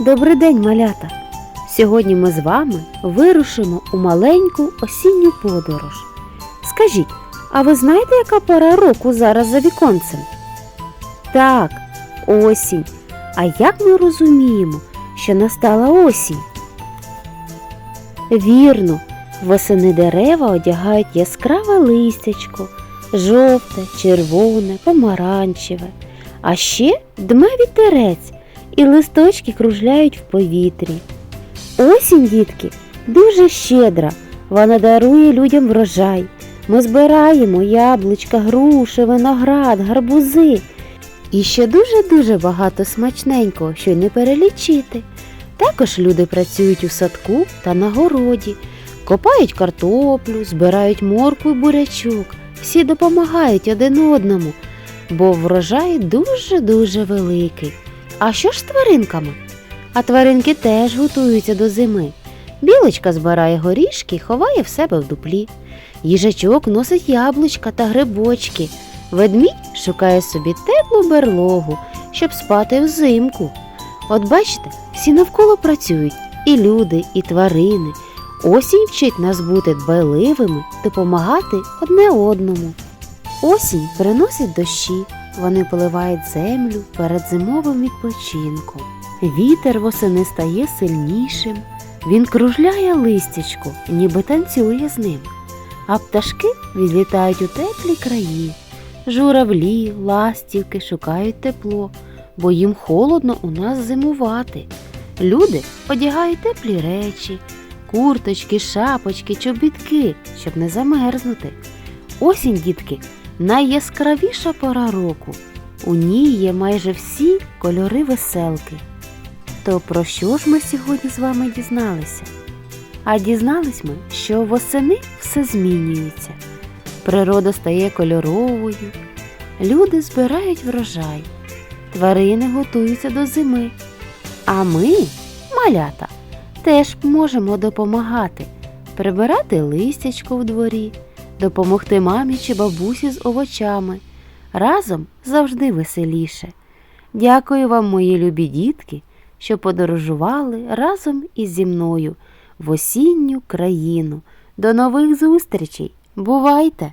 Добрий день, малята! Сьогодні ми з вами вирушимо у маленьку осінню подорож. Скажіть, а ви знаєте, яка пора року зараз за віконцем? Так, осінь. А як ми розуміємо, що настала осінь? Вірно, восени дерева одягають яскраве листячко, жовте, червоне, помаранчеве. А ще дме вітерець і листочки кружляють в повітрі. Осінь, дітки, дуже щедра. Вона дарує людям врожай. Ми збираємо яблучка, груші, виноград, гарбузи. І ще дуже-дуже багато смачненького, що й не перелічити. Також люди працюють у садку та на городі, копають картоплю, збирають моркву й бурячок. Всі допомагають один одному, бо врожай дуже-дуже великий. А що ж з тваринками? А тваринки теж готуються до зими. Білочка збирає горішки і ховає в себе в дуплі. Їжачок носить яблучка та грибочки. Ведмідь шукає собі теплу берлогу, щоб спати взимку. От бачите, всі навколо працюють і люди, і тварини. Осінь вчить нас бути дбайливими, допомагати одне одному. Осінь приносить дощі, вони поливають землю перед зимовим відпочинком. Вітер восени стає сильнішим, він кружляє листячко, ніби танцює з ним. А пташки відлітають у теплі краї. Журавлі, ластівки шукають тепло, бо їм холодно у нас зимувати. Люди одягають теплі речі, курточки, шапочки, чобітки, щоб не замерзнути. Осінь, дітки, найяскравіша пора року. У ній є майже всі кольори веселки. То про що ж ми сьогодні з вами дізналися? А дізнались ми, що восени все змінюється. Природа стає кольоровою, люди збирають врожай, тварини готуються до зими. А ми, малята, теж можемо допомагати, прибирати листячко в дворі, допомогти мамі чи бабусі з овочами. Разом завжди веселіше. Дякую вам, мої любі дітки, що подорожували разом із зі мною в осінню країну. До нових зустрічей! Бувайте!